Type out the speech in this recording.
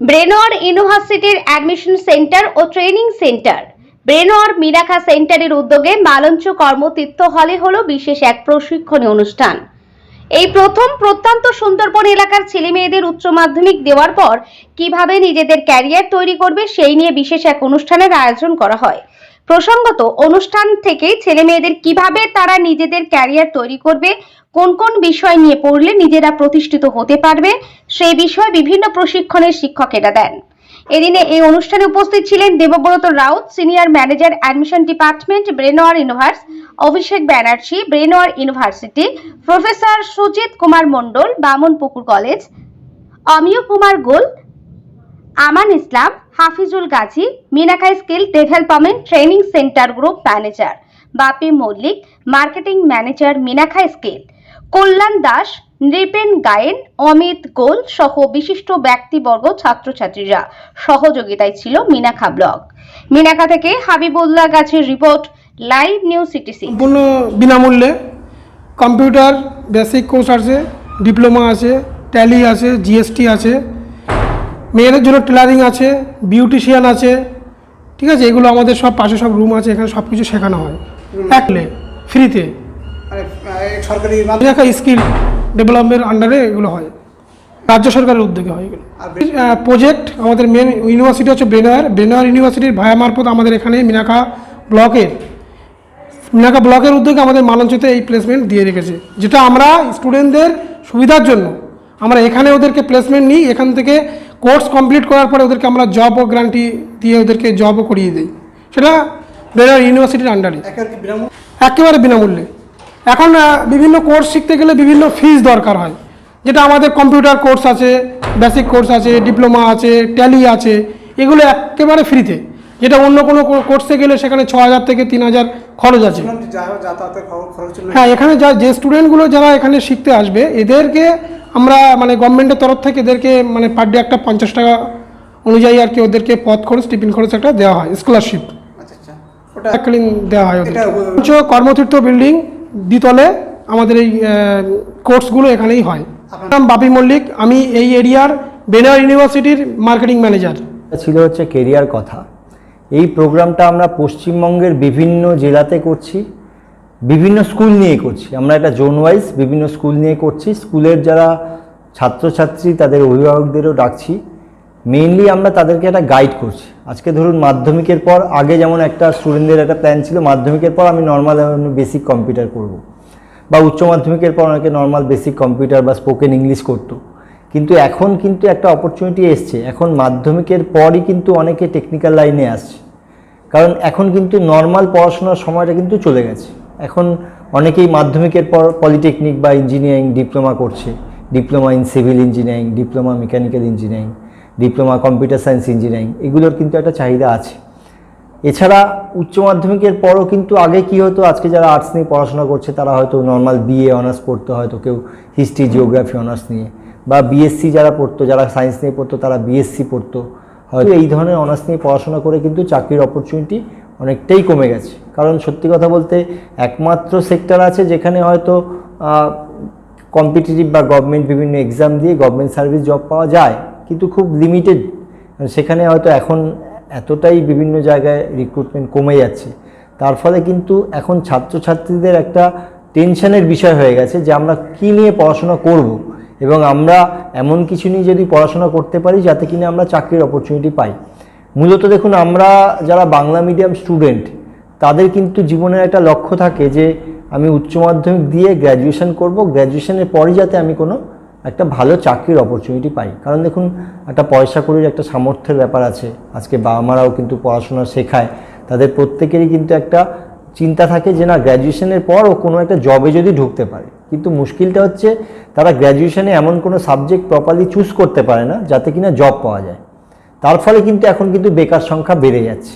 ব্রেনোয়ার ইউনিভার্সিটির admission centre ও training centre. ব্রেনর মিরাখা সেন্টারের উদ্যোগে মালঞ্চ কর্মতীর্থ হলে হল বিশেষ এক প্রশিক্ষণী অনুষ্ঠান। এই প্রথম প্রত্যন্ত সুন্দরবন এলাকার ছেলে মেয়েদের উচ্চ মাধ্যমিক দেওয়ার পর কীভাবে নিজেদের ক্যারিয়ার তৈরি করবে সেই নিয়ে বিশেষ এক অনুষ্ঠানের আয়োজন করা হয়। প্রসঙ্গত, অনুষ্ঠান থেকে ছেলে মেয়েদের কীভাবে তারা নিজেদের ক্যারিয়ার তৈরি করবে, কোন কোন বিষয় নিয়ে পড়লে নিজেরা প্রতিষ্ঠিত হতে পারবে সেই বিষয়ে বিভিন্ন প্রশিক্ষণের শিক্ষকেরা দেন। এদিনে এই অনুষ্ঠানে উপস্থিত ছিলেন Debabrata Raut, senior manager admission department, Brainware university, Abhishek Banerjee, Brainware university, professor Sujit Kumar Mondal, Bamanpukur college, Amiya Kumar Gol, Aman Islam Hafizul Gazi Minakha skill development training centre group manager. Bapi Mallick, marketing manager Minakha skill. Kalyan Das, Nripen Gayen, Amit Gol সহ বিশিষ্ট ব্যক্তিবর্গ ছাত্রছাত্রীরা। সহযোগিতায় ছিল Minakhan blog. Minakhan থেকে হাবিবুল্লাহ গাছের report, live news CTC সম্পূর্ণ বিনামূল্যে কম্পিউটার, বেসিক কোর্স আছে, ডিপ্লোমা আছে, ট্যালি আছে, জিএসটি আছে। মেয়েদের জন্য টেলারিং আছে বিউটিশিয়ান আছে ঠিক আছে? এগুলো আমাদের সব পাশে সব রুম আছে এখানে সব কিছু শেখানো হয়। একলে ফ্রিতে সরকারি দেখা স্কিল ডেভেলপমেন্টের আন্ডারে এগুলো হয়। রাজ্য সরকারের উদ্যোগে হয় এগুলো। প্রজেক্ট আমাদের মেন ইউনিভার্সিটি হচ্ছে বেনার বেনার ইউনিভার্সিটির ভায়া মারফত আমাদের এখানে মিনাখা ব্লকের মিনাখা ব্লকের উদ্যোগে আমাদের মালঞ্চতে এই প্লেসমেন্ট দিয়ে রেখেছে। যেটা আমরা স্টুডেন্টদের সুবিধার জন্য আমরা এখানে ওদেরকে প্লেসমেন্ট নিই এখান থেকে কোর্স কমপ্লিট করার পরে ওদেরকে আমরা জব ও গ্যারান্টি দিয়ে ওদেরকে জবও করিয়ে দিই। সেটা বেনার ইউনিভার্সিটির আন্ডারে একেবারে বিনামূল্যে। এখন বিভিন্ন কোর্স শিখতে গেলে বিভিন্ন ফিজ দরকার হয়। যেটা আমাদের কম্পিউটার কোর্স আছে বেসিক কোর্স আছে ডিপ্লোমা আছে ট্যালি আছে এগুলো একেবারে ফ্রিতে যেটা অন্য কোনো কোর্সে গেলে সেখানে ছ হাজার থেকে তিন হাজার খরচ আছে। হ্যাঁ এখানে যা যে স্টুডেন্টগুলো যারা এখানে শিখতে আসবে এদেরকে আমরা মানে গভর্নমেন্টের তরফ থেকে এদেরকে মানে পার ডে একটা পঞ্চাশ টাকা অনুযায়ী আর কি ওদেরকে পথ খরচ টিফিন খরচ একটা দেওয়া হয় স্কলারশিপ আচ্ছা আচ্ছা। এককালীন দেওয়া হয় ওদের। কর্মতীর্থ বিল্ডিং দ্বিতলে আমাদের এই কোর্সগুলো এখানেই হয়। নাম বাপি মল্লিক আমি এই এরিয়ার বেনার ইউনিভার্সিটির মার্কেটিং ম্যানেজার ছিল হচ্ছে কেরিয়ার কথা। এই প্রোগ্রামটা আমরা পশ্চিমবঙ্গের বিভিন্ন জেলাতে করছি। বিভিন্ন স্কুল নিয়ে করছি। আমরা একটা জোন ওয়াইজ বিভিন্ন স্কুল নিয়ে করছি। স্কুলের যারা ছাত্রছাত্রী, তাদের অভিভাবকদেরও ডাকছি। মেইনলি আমরা তাদেরকে একটা গাইড করছি। আজকে ধরুন মাধ্যমিকের পর আগে যেমন একটা স্টুডেন্টদের একটা প্ল্যান ছিল, মাধ্যমিকের পর আমি নর্মাল বেসিক কম্পিউটার করব। বা উচ্চ মাধ্যমিকের পর অনেকে নর্মাল বেসিক কম্পিউটার বা স্পোকেন ইংলিশ করতো। কিন্তু এখন কিন্তু একটা অপরচুনিটি এসছে। এখন মাধ্যমিকের পরই কিন্তু অনেকে টেকনিক্যাল লাইনে আসছে। কারণ এখন কিন্তু নর্মাল পড়াশোনার সময়টা কিন্তু চলে গেছে। এখন অনেকেই মাধ্যমিকের পর পলিটেকনিক বা ইঞ্জিনিয়ারিং ডিপ্লোমা করছে। Diploma in civil engineering diploma mechanical engineering diploma computer science engineering এগুলোর কিন্তু একটা চাহিদা আছে। এছাড়া উচ্চ মাধ্যমিকের পরও কিন্তু আগে কি হতো, আজকে যারা আর্টস নিয়ে পড়াশোনা করছে, তারা হয়তো নর্মাল বিএ অনার্স পড়তো, হয়তো কেউ হিস্ট্রি জিওগ্রাফি অনার্স নিয়ে, বা বিএসসি যারা পড়তো, যারা সায়েন্স নিয়ে পড়তো, তারা বিএসসি পড়তো। হয়তো এই ধরনের অনার্স নিয়ে পড়াশোনা করে কিন্তু চাকরির অপরচুনিটি অনেকটাই কমে গেছে। কারণ সত্যি কথা বলতে একমাত্র সেক্টর আছে যেখানে হয়তো কম্পিটিটিভ বা গভর্নমেন্ট বিভিন্ন এক্সাম দিয়ে গভর্নমেন্ট সার্ভিস জব পাওয়া যায়, কিন্তু খুব লিমিটেড সেখানে হয়তো এখন এতটাই বিভিন্ন জায়গায় রিক্রুটমেন্ট কমে যাচ্ছে। তার ফলে কিন্তু এখন ছাত্রছাত্রীদের একটা টেনশনের বিষয় হয়ে গেছে যে আমরা কী নিয়ে পড়াশোনা করব এবং আমরা এমন কিছু নিয়ে যদি পড়াশোনা করতে পারি যাতে কিনা আমরা চাকরির অপরচুনিটি পাই। মূলত দেখুন, আমরা যারা বাংলা মিডিয়াম স্টুডেন্ট তাদের কিন্তু জীবনের একটা লক্ষ্য থাকে যে আমি উচ্চ মাধ্যমিক দিয়ে গ্র্যাজুয়েশন করব গ্র্যাজুয়েশনের পরই যাতে আমি কোনো একটা ভালো চাকরির অপরচুনিটি পাই। কারণ দেখুন, একটা পয়সা করির একটা সামর্থ্যের ব্যাপার আছে। আজকে বাবা মারাও কিন্তু পড়াশোনা শেখায়। তাদের প্রত্যেকেরই কিন্তু একটা চিন্তা থাকে যে না গ্র্যাজুয়েশনের পর ও কোনো একটা জবে যদি ঢুকতে পারে। কিন্তু মুশকিলটা হচ্ছে, তারা গ্র্যাজুয়েশনে এমন কোনো সাবজেক্ট প্রপারলি চুজ করতে পারে না, যাতে কিনা জব পাওয়া যায়। তার ফলে কিন্তু এখন কিন্তু বেকার সংখ্যা বেড়ে যাচ্ছে।